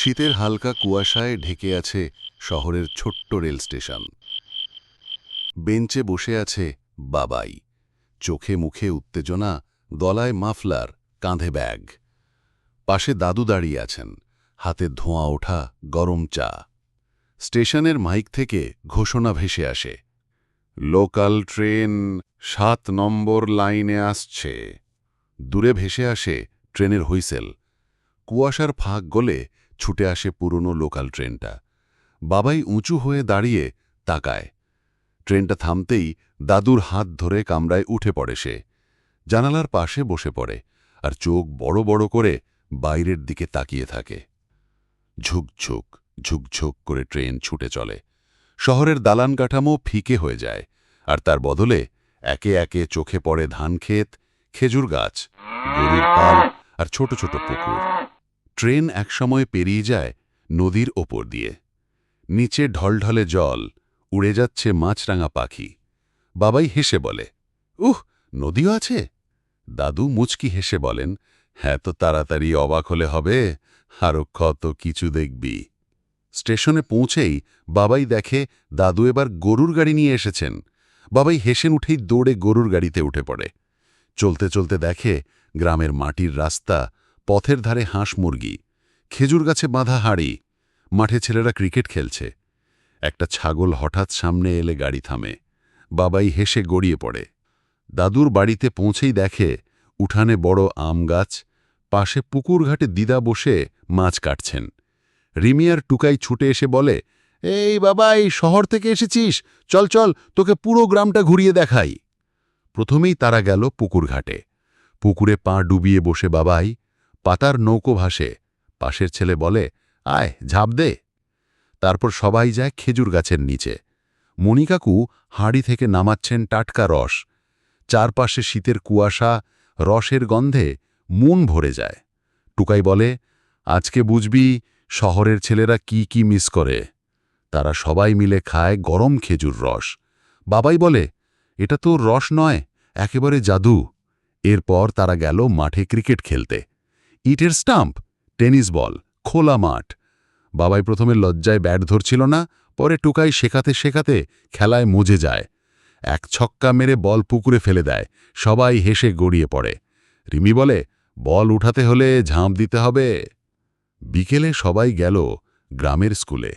শীতের হালকা কুয়াশায় ঢেকে আছে শহরের ছোট্ট রেল স্টেশন। বেঞ্চে বসে আছে বাবাই। চোখে মুখে উত্তেজনা, গলায় মাফলার, কাঁধে ব্যাগ। পাশে দাদু দাঁড়িয়ে আছেন, হাতে ধোঁয়া ওঠা গরম চা। স্টেশনের মাইক থেকে ঘোষণা ভেসে আসে, লোকাল ট্রেন সাত নম্বর লাইনে আসছে। দূরে ভেসে আসে ট্রেনের হুইসেল। কুয়াশার ফাঁক গলে ছুটে আসে পুরনো লোকাল ট্রেনটা। বাবাই উঁচু হয়ে দাঁড়িয়ে তাকায়। ট্রেনটা থামতেই দাদুর হাত ধরে কামরায় উঠে পড়ে সে। জানালার পাশে বসে পড়ে আর চোখ বড় বড় করে বাইরের দিকে তাকিয়ে থাকে। ঝুকঝুক ঝুকঝুক করে ট্রেন ছুটে চলে। শহরের দালান কাঠামো ফিকে হয়ে যায় আর তার বদলে একে একে চোখে পড়ে ধান ধানক্ষেত, খেজুর গাছ, গরুর পাল আর ছোট ছোট পুকুর। ট্রেন একসময় পেরিয়ে যায় নদীর ওপর দিয়ে। নিচে ঢলঢলে জল, উড়ে যাচ্ছে মাছরাঙা পাখি। বাবাই হেসে বলে, উহ, নদীও আছে? দাদু মুচকি হেসে বলেন হ্যাঁ তো তাড়াতাড়ি অবাক হলে হবে আরও কত কিছু দেখবি। স্টেশনে পৌঁছেই বাবাই দেখে দাদু এবার গরুর গাড়ি নিয়ে এসেছেন। বাবাই হেসেন উঠেই দৌড়ে গরুর গাড়িতে উঠে পড়ে। চলতে চলতে দেখে গ্রামের মাটির রাস্তা পথের ধারে হাঁস মুরগি, খেজুর গাছে বাঁধা হাড়ি, মাঠে ছেলেরা ক্রিকেট খেলছে। একটা ছাগল হঠাৎ সামনে এলে গাড়ি থামে, বাবাই হেসে গড়িয়ে পড়ে। দাদুর বাড়িতে পৌঁছেই দেখে উঠানে বড় আম গাছ, পাশে পুকুর ঘাটে দিদা বসে মাছ কাটছেন। রিমিয়ার টুকাই ছুটে এসে বলে, এই বাবাই, শহর থেকে এসেছিস? চল চল, তোকে পুরো গ্রামটা ঘুরিয়ে দেখাই। প্রথমেই তারা গেল পুকুর ঘাটে। পুকুরে পা ডুবিয়ে বসে বাবাই পাতার নৌকো ভাসে। পাশের ছেলে বলে, আয়, ঝাঁপ দে। তারপর সবাই যায় খেজুর গাছের নিচে। মণিকাকু হাঁড়ি থেকে নামাচ্ছেন টাটকা রস। চারপাশে শীতের কুয়াশা, রসের গন্ধে মন ভরে যায়। টুকাই বলে, আজকে বুঝবি শহরের ছেলেরা কি কি মিস করে। তারা সবাই মিলে খায় গরম খেজুর রস। বাবাই বলে, এটা তো রস নয়, একেবারে জাদু। এরপর তারা গেল মাঠে ক্রিকেট খেলতে। ইটের স্টাম্প, টেনিস বল, খোলা মাঠ। বাবাই প্রথমে লজ্জায় ব্যাট ধরছিল না, পরে টুকাই শেখাতে শেখাতে খেলায় মজে যায়। এক ছক্কা মেরে বল পুকুরে ফেলে দেয়, সবাই হেসে গড়িয়ে পড়ে। রিমি বলে, বল উঠাতে হলে ঝাঁপ দিতে হবে। বিকেলে সবাই গেল গ্রামের স্কুলে।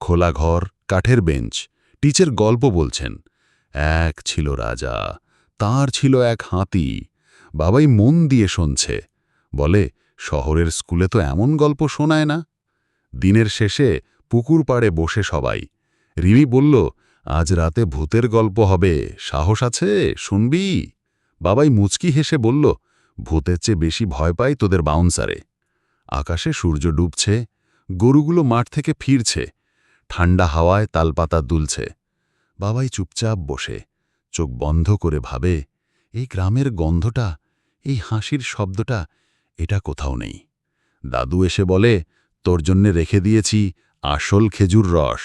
খোলা ঘর, কাঠের বেঞ্চ, টিচার গল্প বলছেন। এক ছিল রাজা, তার ছিল এক হাতি। বাবাই মন দিয়ে শুনছে। বলে, শহরের স্কুলে তো এমন গল্প শোনায় না। দিনের শেষে পুকুর পাড়ে বসে সবাই। রিমি বলল, আজ রাতে ভূতের গল্প হবে। সাহস আছে? শুনবি? বাবাই মুচকি হেসে বলল, ভূতের চেয়ে বেশি ভয় পাই তোদের বাউন্সারে। আকাশে সূর্য ডুবছে, গরুগুলো মাঠ থেকে ফিরছে, ঠান্ডা হাওয়ায় তালপাতা দুলছে। বাবাই চুপচাপ বসে, চোখ বন্ধ করে ভাবে, এই গ্রামের গন্ধটা, এই হাসির শব্দটা এটা কোথাও নেই। দাদু এসে বলে, তোর জন্যে রেখে দিয়েছি আসল খেজুর রস।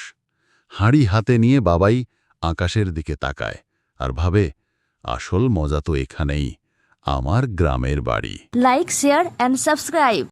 হাঁড়ি হাতে নিয়ে বাবাই আকাশের দিকে তাকায় আর ভাবে, আসল মজা তো এখানেই, আমার গ্রামের বাড়ি। Like, share, and subscribe.